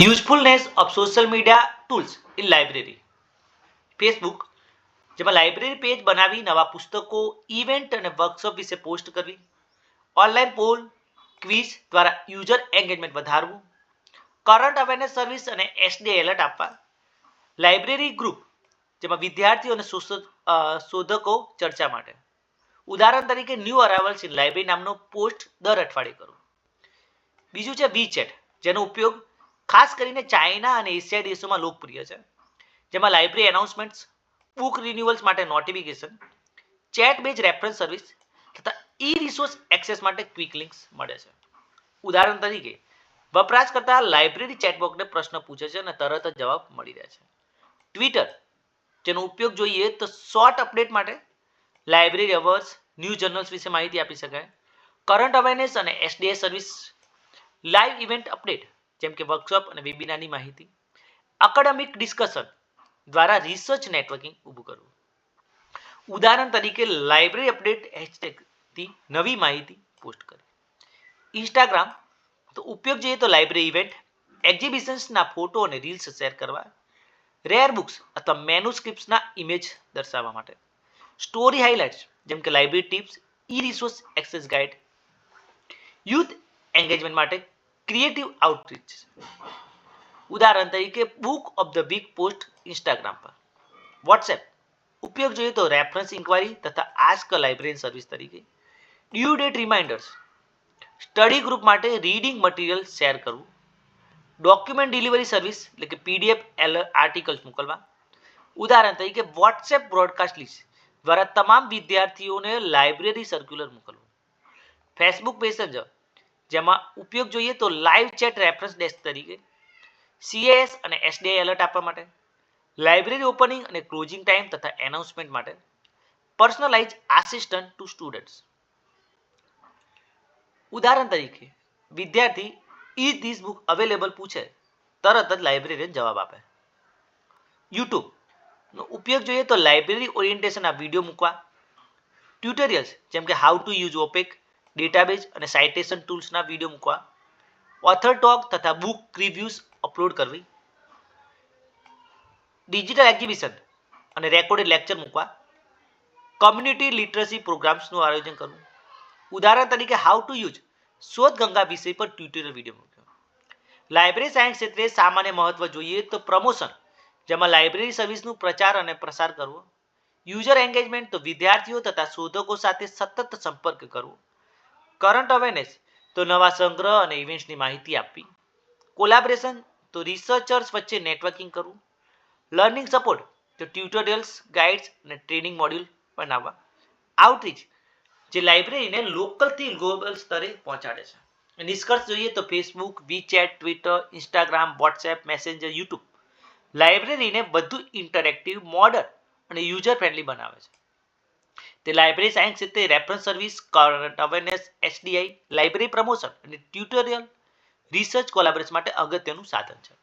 Usefulness of social media tools in library. Facebook જેમાં library page બનાવી નવા પુસ્તકો, ઇવેન્ટ અને વર્કશોપ વિશે પોસ્ટ કરવી. ઓનલાઈન પોલ, ક્વિઝ દ્વારા યુઝર એન્ગેજમેન્ટ વધારવું. કરંટ અવેરનેસ સર્વિસ અને એસડી એલર્ટ આપવા. લાઇબ્રેરી ગ્રુપ, જેમાં વિદ્યાર્થીઓ અને શોધકો ચર્ચા માટે. ઉદાહરણ તરીકે ન્યૂ અરાઇવલ્સ ઇન લાઇબ્રેરી નામનો પોસ્ટ દર અઠવાડિયે કરો. બીજું છે વીચેટ જેનો ઉપયોગ ખાસ કરીને ચાઇના અને એશિયા દેશોમાં લોકપ્રિય છે, જેમાં લાઇબ્રેરી એનાઉન્સમેન્ટ્સ બુક રિન્યુઅલ્સ માટે notification chat base reference service તથા ઈ રિસોર્સ એક્સેસ માટે ક્વિક લિંક્સ મળે છે. ઉદાહરણ તરીકે, વપરાશકર્તા લાઇબ્રેરી ચેટબોક્સને પ્રશ્ન પૂછે છે અને તરત જ જવાબ મળી રહે છે. ટ્વિટર જેનો ઉપયોગ જોઈએ તો શોર્ટ અપડેટ માટે લાઇબ્રેરી અવર્સ, ન્યૂ જર્નલ્સ વિશે માહિતી આપી શકાય. કરંટ અવેરનેસ અને SDA service live event update જેમ કે વર્કશોપ અને વેબિનારની માહિતી. એકેડેમિક ડિસ્કશન દ્વારા રિસર્ચ નેટવર્કિંગ ઊભું કરવું. ઉદાહરણ તરીકે લાઇબ્રેરી અપડેટ હેશટેગથી નવી માહિતી પોસ્ટ કરવી. ઇન્સ્ટાગ્રામ તો ઉપયોગ જોઈએ તો લાઇબ્રેરી ઇવેન્ટ એક્ઝિબિશન્સના ફોટો અને રીલ્સ શેર કરવા રેર બુક્સ અથવા મેનુસ્ક્રિપ્ટ્સના ઇમેજ દર્શાવવા માટે. સ્ટોરી હાઇલાઇટ્સ જેમ કે library tips e resource access guide youth engagement માટે ક્રિએટિવ આઉટરીચ ઉદાહરણ તરીકે book of the big post Instagram પર. વોટ્સએપ ઉપયોગ જોઈએ તો રેફરન્સ ઇન્ક્વાયરી તથા આસ્ક લાઇબ્રેરી સર્વિસ તરીકે. Due date reminders study group માટે રીડિંગ મટીરિયલ શેર કરવું. ડોક્યુમેન્ટ ડિલિવરી સર્વિસ એટલે કે પીડીએફ આર્ટિકલ્સ મોકલવા. ઉદાહરણ તરીકે વોટ્સએપ બ્રોડકાસ્ટ લિસ્ટ દ્વારા તમામ વિદ્યાર્થીઓને લાઇબ્રેરી સર્ક્યુલર મોકલવું. ફેસબુક મેસેન્જર જેમાં ઉપયોગ જોઈએ તો લાઈવ ચેટ રેફરન્સ ડેસ્ક તરીકે સીએએસ અને એસડીઆઈ એલર્ટ આપવા માટે લાઇબ્રેરી ઓપનિંગ અને ક્લોઝિંગ ટાઈમ તથા એનાઉન્સમેન્ટ માટે પર્સનલાઇઝ આસિસ્ટન્ટ ટુ સ્ટુડન્ટ્સ ઉદાહરણ તરીકે, વિદ્યાર્થી ઇઝ ધીસ બુક અવેલેબલ પૂછે, તરત જ લાઇબ્રેરીને જવાબ આપે. યુટ્યુબ, નો ઉપયોગ જોઈએ તો લાઇબ્રેરી ઓરિએન્ટેશનના વીડિયો મૂકવા ટ્યુટોરિયલ્સ જેમ કે how to use OPAC database અને સાઇટેશન ટૂલ્સના વીડિયો મૂકવા ઓથર ટોક તથા બુક રિવ્યૂઝ અપલોડ કરવી ડિજિટલ એક્ઝિબિશન અને રેકોર્ડેડ લેક્ચર મૂકવા કોમ્યુનિટી લિટરસી પ્રોગ્રામ્સનું આયોજન કરવું. ઉદાહરણ તરીકે હાઉ ટુ યુઝ શોધ ગંગા વિષય પર ટ્યુટોરિયલ વીડિયો મૂક્યો. લાઇબ્રેરી સાયન્સ ક્ષેત્રે સામાન્ય મહત્વ જોઈએ તો પ્રમોશન જેમાં લાઇબ્રેરી સર્વિસનું પ્રચાર અને પ્રસાર કરવો યુઝર એન્ગેજમેન્ટ તો વિદ્યાર્થીઓ તથા શોધકો સાથે સતત સંપર્ક કરવો. કરંટ અવેરનેસ, તો નવા સંગ્રહ અને ઇવેન્ટ્સની માહિતી આપવી. કોલાબરેશન, તો રિસર્ચર્સ વચ્ચે નેટવર્કિંગ કરવું. લર્નિંગ સપોર્ટ, તો ટ્યુટોરિયલ્સ, ગાઈડ્સ અને ટ્રેનિંગ મોડ્યુલ બનાવવા. આઉટરીચ, જે લાઇબ્રેરીને લોકલથી ગ્લોબલ સ્તરે પહોંચાડે છે. નિષ્કર્ષ જોઈએ તો Facebook WeChat Twitter Instagram WhatsApp Messenger YouTube લાઇબ્રેરીને બધું ઇન્ટરેક્ટિવ, મોડર્ન અને યુઝર ફ્રેન્ડલી બનાવે છે. તે લાઇબ્રેરી સાયન્સ ક્ષેત્રે reference service current awareness SDI library promotion અને ટ્યુટોરિયલ રિસર્ચ કોલાબોરેશન માટે અગત્યનું સાધન છે.